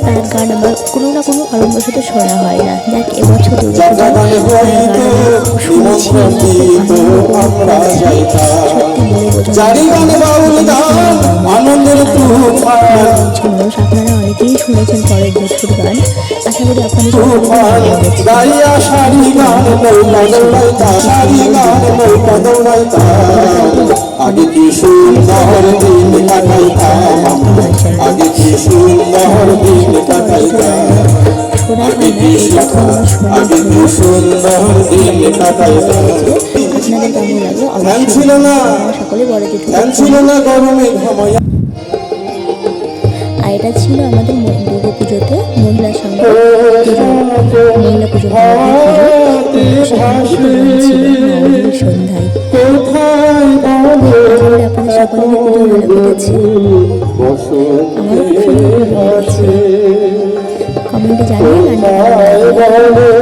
তার গান আমার কোনো না কোনো কারণবশত শোনা হয় না যাক এবছর আপনারা অনেকেই শুনেছেন পরের বছর গান আশা করি আপনাদের আগে কি সুন্দর দিন কাটাইতাম শোনা হয় না এই কথা আমার আপনাদের কেমন লাগল অবশ্যই সকলে বড় আর এটা ছিল আমাদের দুর্গা পুজোতে মহিলা সঙ্গে মহিলা পুজো সন্ধ্যায়। আপনাদের সকলেরই পুজো ভালো কেটেছে। আমারও খুব সুন্দর ভালো লেগেছে